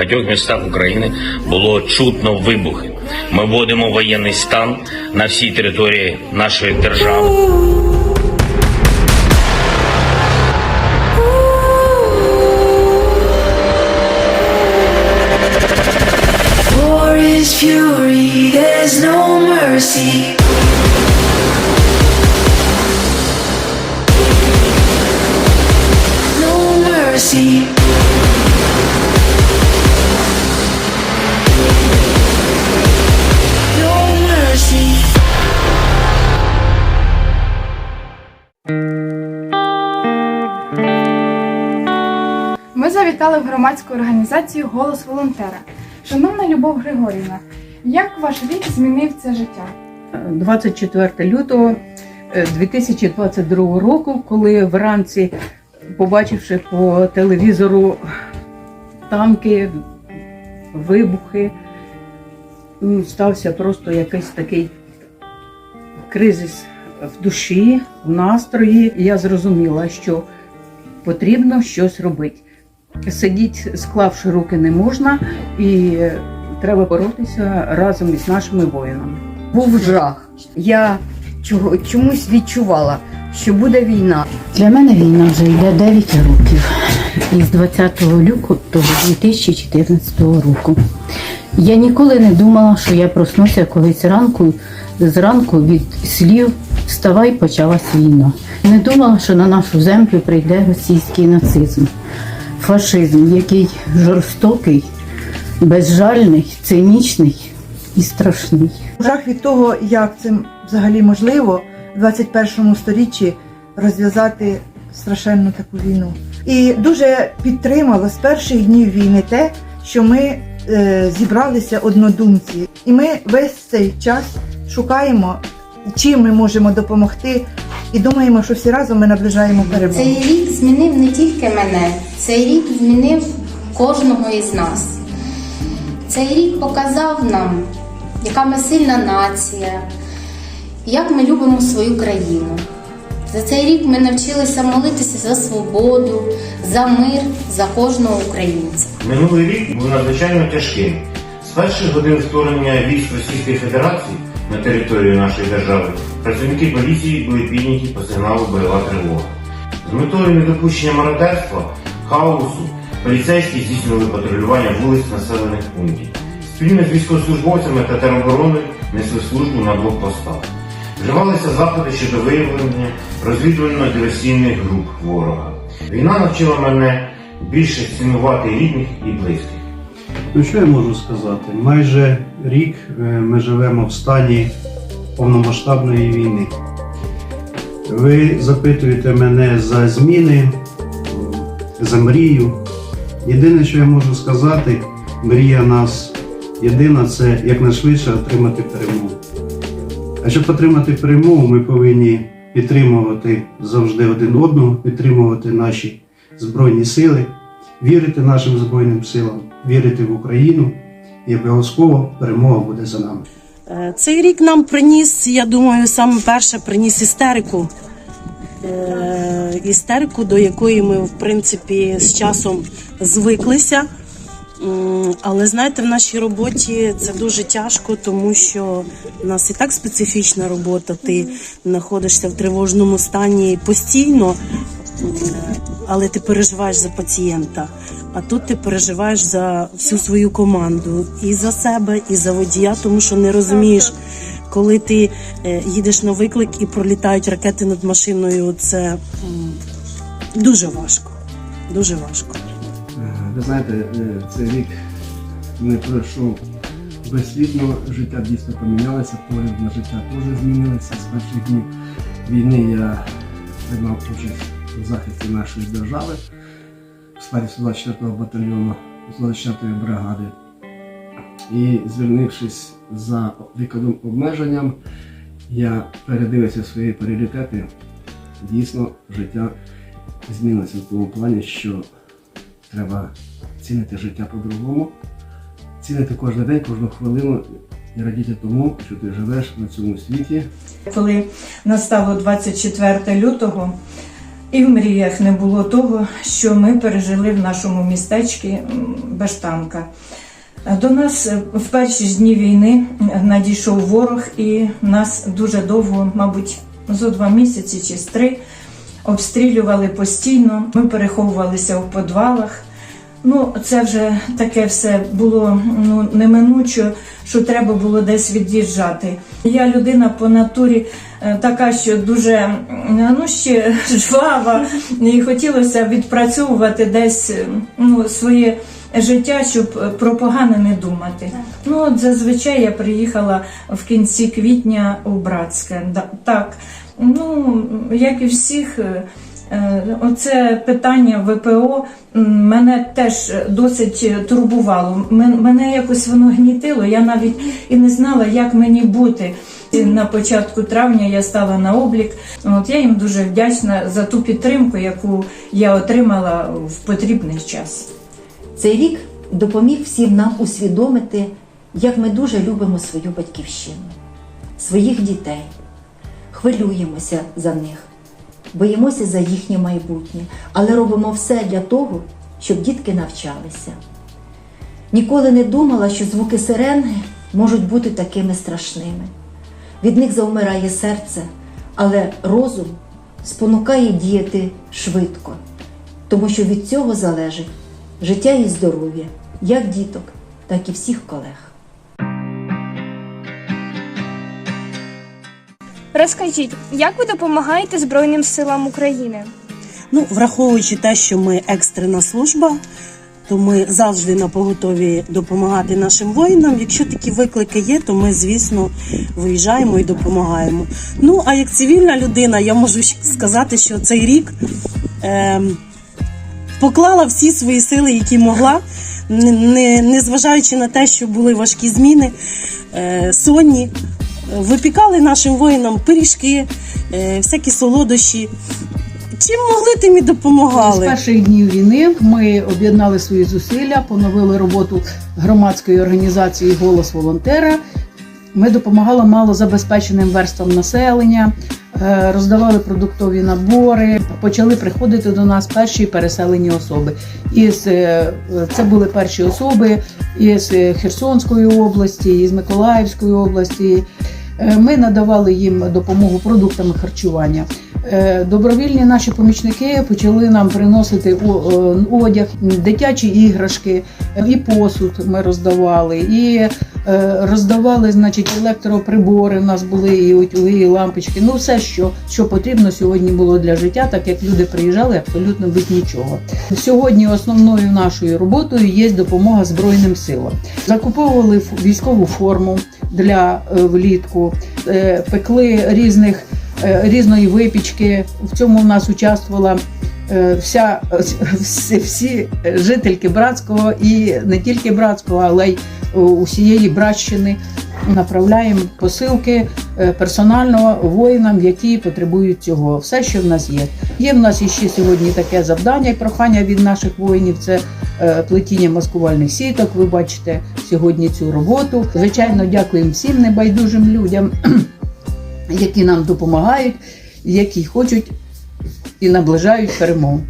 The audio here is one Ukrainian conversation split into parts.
багатьох містах України було чутно вибухи. Ми вводимо воєнний стан на всій території нашої держави. Fury, there's. No mercy. Ми в громадську організацію Голос волонтера. Шановна Любов Григорівна, як ваш рік змінив це життя? 24 лютого е, 2022 року, коли вранці, побачивши по телевізору танки, вибухи, стався просто якийсь такий кризис в душі, в настрої. Я зрозуміла, що потрібно щось робити. Сидіти, склавши руки, не можна, і треба боротися разом із нашими воїнами. був жах. Я чого, чомусь відчувала, що буде війна. Для мене війна вже йде 9 років із 20 лютого 2014 року. Я ніколи не думала, що я проснуся колись ранку зранку від слів Вставай, почалась війна. Не думала, що на нашу землю прийде російський нацизм, фашизм, який жорстокий, безжальний, цинічний і страшний. Жах від того, як це взагалі можливо в 21 сторіччі розв'язати страшенну таку війну. І дуже підтримало з перших днів війни те, що ми е, зібралися однодумці, і ми весь цей час шукаємо, чим ми можемо допомогти, і думаємо, що всі разом ми наближаємо перемогу. Цей рік змінив не тільки мене, цей рік змінив кожного із нас. Цей рік показав нам, яка ми сильна нація, як ми любимо свою країну. За цей рік ми навчилися молитися за свободу, за мир, за кожного українця. Минулий рік був надзвичайно тяжким. З перших годин створення військ Російської Федерації на територію нашої держави працівники поліції були підняті по сигналу бойова тривога. З метою недопущення мародерства, хаосу, поліцейські здійснювали патрулювання вулиць населених пунктів. Спільно з військовослужбовцями та теробороною несли службу на блокпостах. Вживалися заходи щодо виявлення розвідувально-диверсійних груп ворога. Війна навчила мене більше цінувати рідних і близьких. Ну що я можу сказати? Майже рік е, ми живемо в стані повномасштабної війни. Ви запитуєте мене за зміни, за мрію. Єдине, що я можу сказати, мрія нас єдина це якнайшвидше отримати перемогу. А щоб отримати перемогу, ми повинні підтримувати завжди один одного, підтримувати наші Збройні сили, вірити нашим Збройним силам, вірити в Україну і обов'язково перемога буде за нами. Е, Цей рік нам приніс, я думаю, саме перше приніс істерику. Е, Істерику, до якої ми, в принципі, з часом звиклися. Але знаєте, в нашій роботі це дуже тяжко, тому що в нас і так специфічна робота. Ти знаходишся в тривожному стані постійно, м, але ти переживаєш за пацієнта. А тут ти переживаєш за всю свою команду і за себе, і за водія, тому що не розумієш, коли ти е, їдеш на виклик і пролітають ракети над машиною. Це дуже важко. Дуже важко. Е, Ви знаєте, е, цей рік не пройшов безслідно, життя дійсно помінялося, погляд на життя теж змінилося. З перших днів війни я приймав участь захисті нашої держави в складі 124-го батальйону 124-ї бригади. І звільнившись за віковим обмеженням, я передивився свої пріоритети. Дійсно, життя змінилося в тому плані, що Треба цінити життя по-другому, цінити кожен день, кожну хвилину і радіти тому, що ти живеш на цьому світі. Коли настало 24 лютого, І в мріях не було того, що ми пережили в нашому містечку Баштанка. До нас е, в перші дні війни надійшов ворог, і нас дуже довго, мабуть, зо два місяці чи з три, обстрілювали постійно. Ми переховувалися в підвалах. Ну, це вже таке все було ну, неминучо, що треба було десь від'їжджати. Я людина по натурі е, така, що дуже ну, ще жвава, і хотілося відпрацьовувати десь е, ну, своє життя, щоб е, про погане не думати. Ну, от зазвичай я приїхала в кінці квітня у Братське. Так, ну, як і всіх. Е, Е, Оце питання ВПО мене теж досить турбувало. Мене якось воно гнітило. Я навіть і не знала, як мені бути. На початку травня я стала на облік. От я їм дуже вдячна за ту підтримку, яку я отримала в потрібний час. Цей рік допоміг всім нам усвідомити, як ми дуже любимо свою батьківщину, своїх дітей, хвилюємося за них, боїмося за їхнє майбутнє, але робимо все для того, щоб дітки навчалися. Ніколи не думала, що звуки сирени можуть бути такими страшними. Від них завмирає серце, але розум спонукає діяти швидко, тому що від цього залежить життя і здоров'я як діток, так і всіх колег. Розкажіть, як ви допомагаєте Збройним силам України? Ну, враховуючи те, що ми екстрена служба, то ми завжди на поготові допомагати нашим воїнам. Якщо такі виклики є, то ми, звісно, виїжджаємо і допомагаємо. Ну, а як цивільна людина, я можу сказати, що цей рік ем, поклала всі свої сили, які могла, не, не, не зважаючи на те, що були важкі зміни, е, сонні. Випікали нашим воїнам пиріжки, е, всякі солодощі. Чим могли, тим і З перших днів війни ми об'єднали свої зусилля, поновили роботу громадської організації Голос волонтера. Ми допомагали малозабезпеченим верствам населення, е, роздавали продуктові набори. Почали приходити до нас перші переселені особи. Із, е, це були перші особи із Херсонської області, із Миколаївської області. Е, Ми надавали їм допомогу продуктами харчування. Е, Добровільні наші помічники почали нам приносити е, одяг, дитячі іграшки, і посуд ми роздавали, і роздавали, значить, електроприбори. У нас були і утюги, і лампочки. Ну, все, що, що потрібно сьогодні було для життя, так як люди приїжджали абсолютно без нічого. Сьогодні основною нашою роботою є допомога Збройним силам. Закуповували військову форму для е, влітку, е, пекли різних е, різної випічки. В цьому в нас участвувала вся всі, всі жительки братського і не тільки братського, але й усієї братщини. Направляємо посилки персонально воїнам, які потребують цього. Все, що в нас є. Є в нас іще сьогодні таке завдання і прохання від наших воїнів. Це плетіння маскувальних сіток. Ви бачите сьогодні цю роботу. Звичайно, дякуємо всім небайдужим людям, які нам допомагають, які хочуть і наближають перемогу.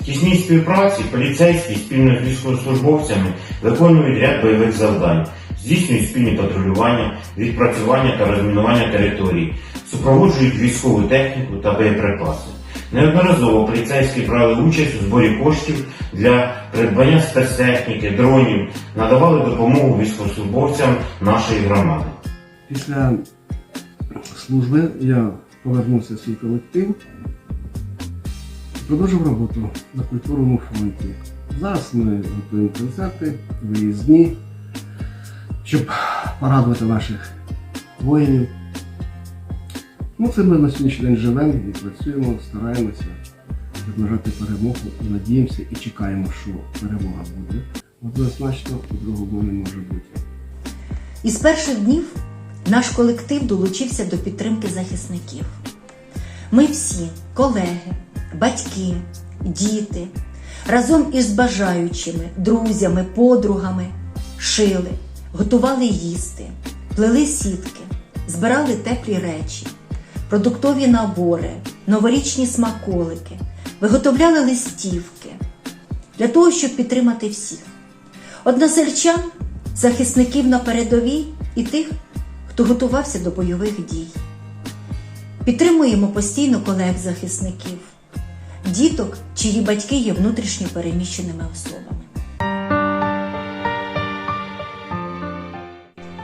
В тісній співпраці поліцейські спільно з військовослужбовцями виконують ряд бойових завдань, здійснюють спільні патрулювання, відпрацювання та розмінування територій, супроводжують військову техніку та боєприпаси. Неодноразово поліцейські брали участь у зборі коштів для придбання спецтехніки, дронів, надавали допомогу військовослужбовцям нашої громади. Після служби я повернувся в свій колектив і продовжив роботу на культурному фронті. Зараз ми готуємо концерти, виїзні, щоб порадувати наших воїнів. Ну, це ми на сьогоднішній день живемо і працюємо, стараємося наближати перемогу надіємося і чекаємо, що перемога буде. Однозначно, по-другому не може бути. Із перших днів наш колектив долучився до підтримки захисників. Ми всі, колеги, батьки, діти, разом із бажаючими, друзями, подругами шили, готували їсти, плели сітки, збирали теплі речі, продуктові набори, новорічні смаколики, виготовляли листівки для того, щоб підтримати всіх. Односельчан, захисників на передовій і тих, хто готувався до бойових дій. Підтримуємо постійно колег-захисників, діток, чиї батьки є внутрішньо переміщеними особами.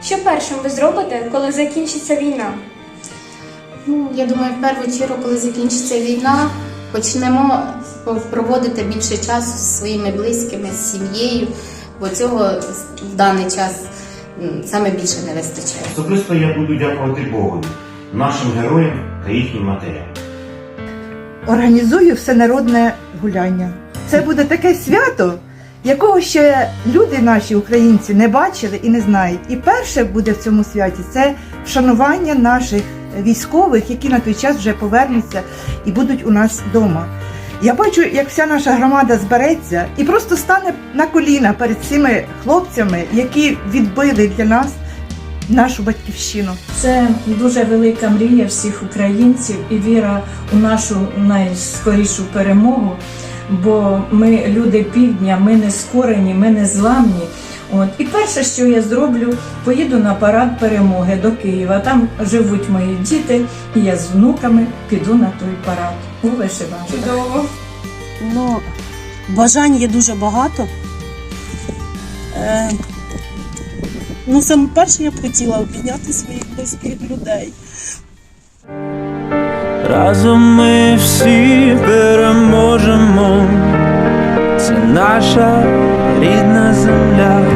Що першим ви зробите, коли закінчиться війна? Ну, я думаю, в першу чергу, коли закінчиться війна, почнемо проводити більше часу зі своїми близькими, з сім'єю, бо цього в даний час саме більше не вистачає. Особисто я буду дякувати Богу, нашим героям та їхнім матерям. Організую всенародне гуляння. Це буде таке свято, якого ще люди наші українці не бачили і не знають. І перше буде в цьому святі це вшанування наших військових, які на той час вже повернуться і будуть у нас вдома. Я бачу, як вся наша громада збереться і просто стане на коліна перед цими хлопцями, які відбили для нас нашу батьківщину. Це дуже велика мрія всіх українців і віра у нашу найскорішу перемогу. Бо ми люди півдня, ми не скорені, ми не зламні. От і перше, що я зроблю, поїду на парад перемоги до Києва. Там живуть мої діти, і я з внуками піду на той парад у вишиванках. Чудово. Ну, бажань є дуже багато. Е, ну, саме перше я б хотіла обійняти своїх близьких людей. Разом ми всі переможемо. Це наша рідна земля.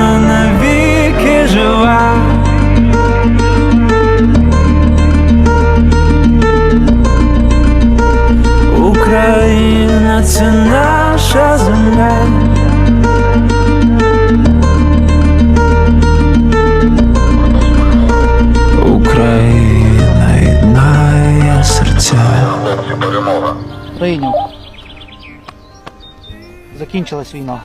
Закінчилась війна.